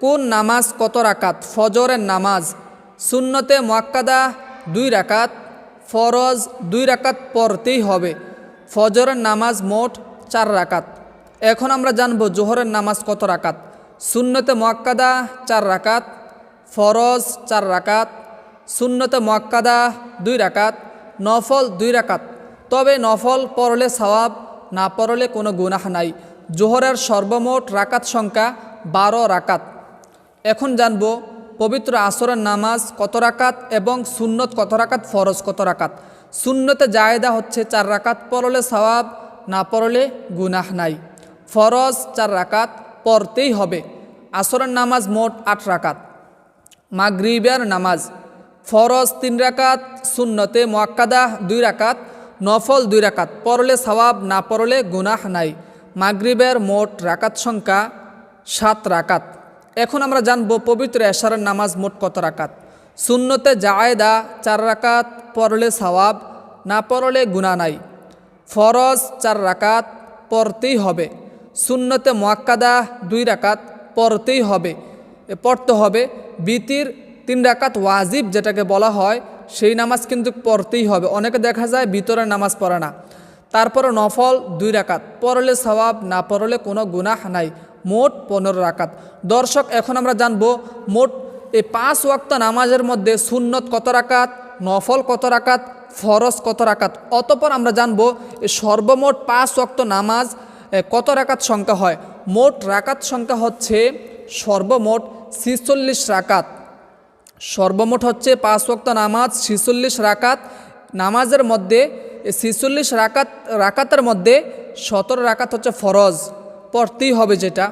কোন নামাজ কত রাকাত? ফজরের নামাজ, সুন্নতে মোয়াক্কাদা দুই রাকাত, ফরজ দুই রাকাত পড়তেই হবে। ফজরের নামাজ মোট চার রাকাত। এখন আমরা জানব জোহরের নামাজ কত রাকাত। সুন্নতে মোয়াক্কাদা চার রাকাত, ফরজ চার রাকাত, সুন্নতে মোয়াক্কাদা দুই রাকাত, নফল দুই রাকাত। তবে নফল পড়লে সওয়াব, না পড়লে কোনো গুনাহ নাই। জোহরের সর্বমোট রাকাত সংখ্যা বারো রাকাত। এখন জানব পবিত্র আসরের নামাজ কত রাকাত এবং সুন্নত কত রাকাত, ফরজ কত রাকাত। সুন্নতে জায়েদা হচ্ছে চার রাকাত পড়লে সওয়াব, না পড়লে গুনাহ নাই। ফরজ চার রাকাত, পড়তেই হবে। আসরের নামাজ মোট আট রাকাত। মাগরিবের নামাজ, ফরজ তিন রাকাত, সুন্নতে মোয়াক্কাদা দুই রাকাত, নফল দুই রাকাত পড়লে সওয়াব, না পড়লে গুনাহ নাই। মাগরিবের মোট রাকাত সংখ্যা সাত রাকাত। এখন আমরা জানব পবিত্র এশারের নামাজ মোট কত রাকাত? সুন্নতে জায়েদা চার রাকাত পড়লে সওয়াব, না পড়লে গুনাহ নাই। ফরজ চার রাকাত, পড়তেই হবে। সুন্নতে মোয়াক্কাদা দুই রাকাত, পড়তেই হবে। পড়তে হবে। বিতির তিন রাকাত ওয়াজিব যেটাকে বলা হয়, সেই নামাজ কিন্তু পড়তেই হবে। অনেকে দেখা যায় ভিতরে নামাজ পড়ে না। তারপরে নফল দুই রাকাত, পড়লে সওয়াব, না পড়লে কোনো গুনাহ নাই। মোট পনেরো রাকাত। দর্শক, এখন আমরা জানব মোট এই পাঁচ ওয়াক্ত নামাজের মধ্যে সুন্নত কত রাকাত, নফল কত রাকাত, ফরজ কত রাকাত? অতপর আমরা জানব সর্বমোট পাঁচ ওয়াক্ত নামাজ কত রাকাত সংখ্যা হয়? মোট রাকাত সংখ্যা হচ্ছে সর্বমোট ছিচল্লিশ রাকাত। সর্বমোট হচ্ছে পাঁচ ওয়াক্ত নামাজ ছিচল্লিশ রাকাত। নামাজের মধ্যে ছিচল্লিশ রাকাত, রাকাতের মধ্যে সতেরো রাকাত হচ্ছে ফরজ। পড়তেই হবে যেটা,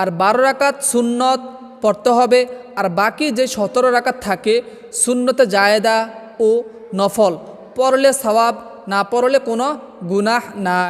আর বারো রাকাত সুন্নত পড়তে হবে, আর বাকি যে সতেরো রাকাত থাকে, সুন্নতে জায়দা ও নফল, পড়লে সবাব না পড়লে কোনো গুনাহ না